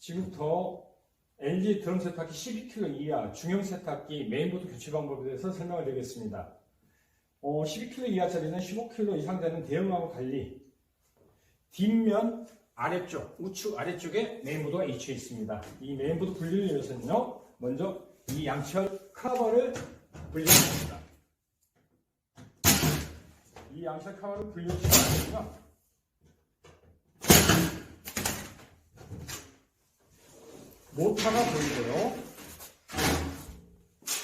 지금부터 LG 드럼 세탁기 12kg 이하 중형 세탁기 메인보드 교체 방법에 대해서 설명을 드리겠습니다. 어, 12kg 이하짜리는 15kg 이상 되는 대형하고 달리 뒷면 아래쪽, 우측 아래쪽에 메인보드가 위치해 있습니다. 이 메인보드 분리를 위해서는요, 먼저 이 양철 커버를 분리합니다. 이 양철 커버를 분리시키면 모타가 보이고요.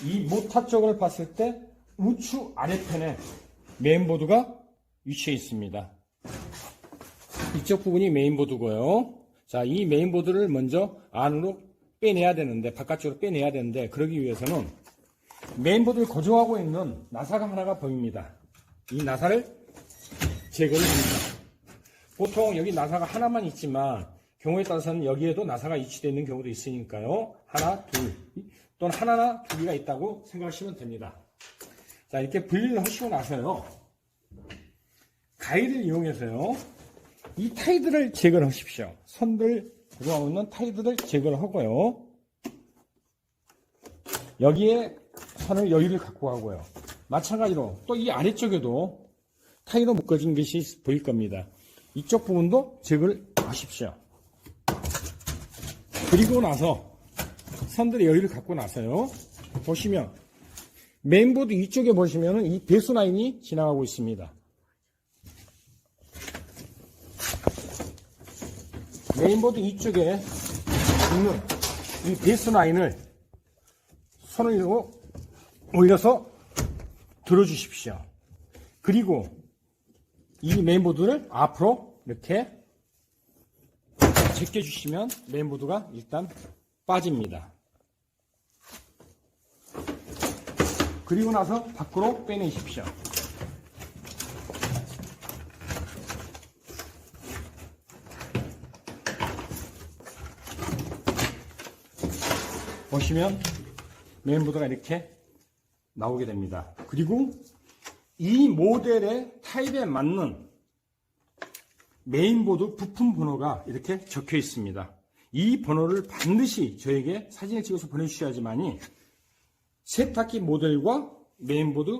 이 모타 쪽을 봤을 때 우측 아래편에 메인보드가 위치해 있습니다. 이쪽 부분이 메인보드고요. 자, 이 메인보드를 먼저 안으로 빼내야 되는데, 바깥쪽으로 빼내야 되는데, 그러기 위해서는 메인보드를 고정하고 있는 나사가 하나가 보입니다. 이 나사를 제거를 합니다. 보통 여기 나사가 하나만 있지만, 경우에 따라서는 여기에도 나사가 위치되어 있는 경우도 있으니까요. 하나, 둘, 또는 하나나 두 개가 있다고 생각하시면 됩니다. 자, 이렇게 분리를 하시고 나서요. 가위를 이용해서요. 이 타이드를 제거를 하십시오. 선들 있는 타이드를 제거를 하고요. 여기에 선을 여기를 갖고 가고요. 마찬가지로 또 이 아래쪽에도 타이로 묶어진 것이 보일 겁니다. 이쪽 부분도 제거를 하십시오. 그리고 나서 선들의 여유를 갖고 나서요. 보시면 메인보드 이쪽에 보시면 이 배수 라인이 지나가고 있습니다. 메인보드 이쪽에 있는 이 배수 라인을 손을 올려서 들어주십시오. 그리고 이 메인보드를 앞으로 이렇게 제껴주시면 메인보드가 일단 빠집니다. 그리고 나서 밖으로 빼내십시오. 보시면 메인보드가 이렇게 나오게 됩니다. 그리고 이 모델의 타입에 맞는 메인보드 부품 번호가 이렇게 적혀 있습니다. 이 번호를 반드시 저에게 사진을 찍어서 보내주셔야지만이 세탁기 모델과 메인보드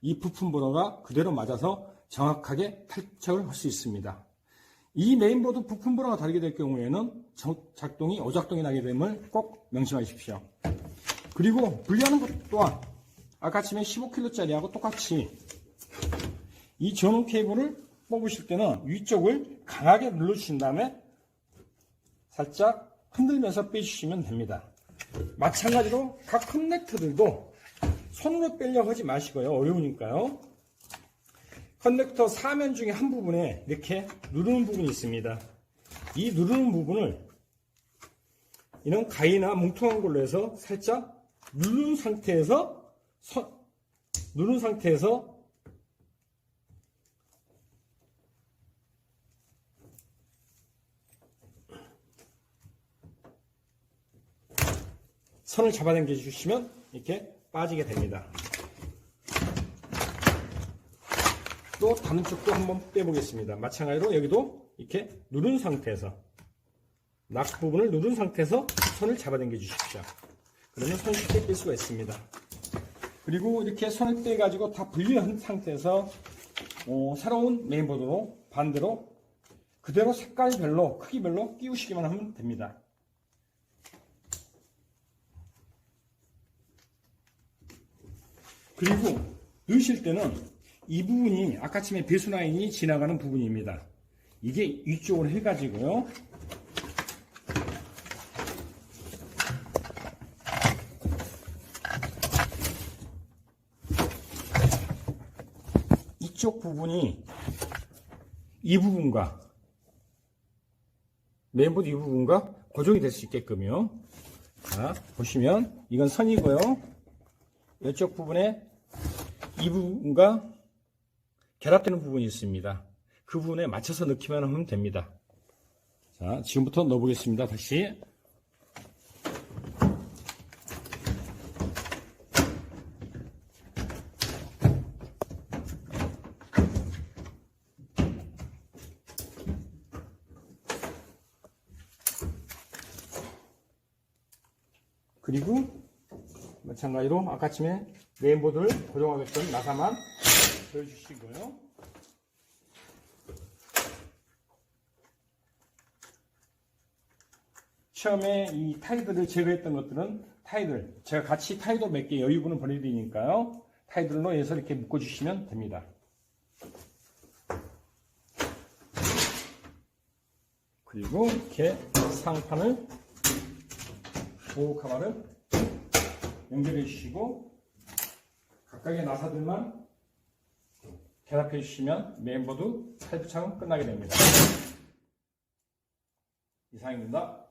이 부품 번호가 그대로 맞아서 정확하게 탈착을 할 수 있습니다. 이 메인보드 부품 번호가 다르게 될 경우에는 작동이 오작동이 나게 됨을 꼭 명심하십시오. 그리고 분리하는 것 또한 아까 치면 15kg짜리하고 똑같이 이 전원 케이블을 뽑으실 때는 위쪽을 강하게 눌러주신 다음에 살짝 흔들면서 빼주시면 됩니다. 마찬가지로 각 커넥터들도 손으로 빼려고 하지 마시고요. 어려우니까요. 커넥터 사면 중에 한 부분에 이렇게 누르는 부분이 있습니다. 이 누르는 부분을 이런 가위나 뭉퉁한 걸로 해서 살짝 누른 상태에서 서, 누른 상태에서 선을 잡아당겨 주시면 이렇게 빠지게 됩니다. 또 다른 쪽도 한번 빼보겠습니다. 마찬가지로 여기도 이렇게 누른 상태에서 락 부분을 누른 상태에서 손을 잡아당겨 주십시오. 그러면 손 쉽게 뺄 수가 있습니다. 그리고 이렇게 손을 빼가지고 다 분리한 상태에서 어, 새로운 메인보드로 반대로 그대로 색깔별로 크기별로 끼우시기만 하면 됩니다. 그리고 넣으실 때는 이 부분이 아까 침에 배수 라인이 지나가는 부분입니다. 이게 위쪽으로 해가지고요. 이쪽 부분이 이 부분과 메인보드 이 부분과 고정이 될 수 있게끔요. 자, 보시면 이건 선이고요. 이쪽 부분에 이 부분과 결합되는 부분이 있습니다. 그 부분에 맞춰서 넣기만 하면 됩니다. 자, 지금부터 넣어보겠습니다. 다시. 그리고 마찬가지로 아까쯤에 메인보드를 고정하겠던 나사만 보여주시고요. 처음에 이 타이들을 제거했던 것들은 타이들 제가 같이 타이도 몇 개 여유분을 보내드리니까요. 타이들로 해서 이렇게 묶어주시면 됩니다. 그리고 이렇게 상판을 보호 카바를 연결해 주시고 각각의 나사들만 결합해 주시면 메인보드 탈부착은 끝나게 됩니다. 이상입니다.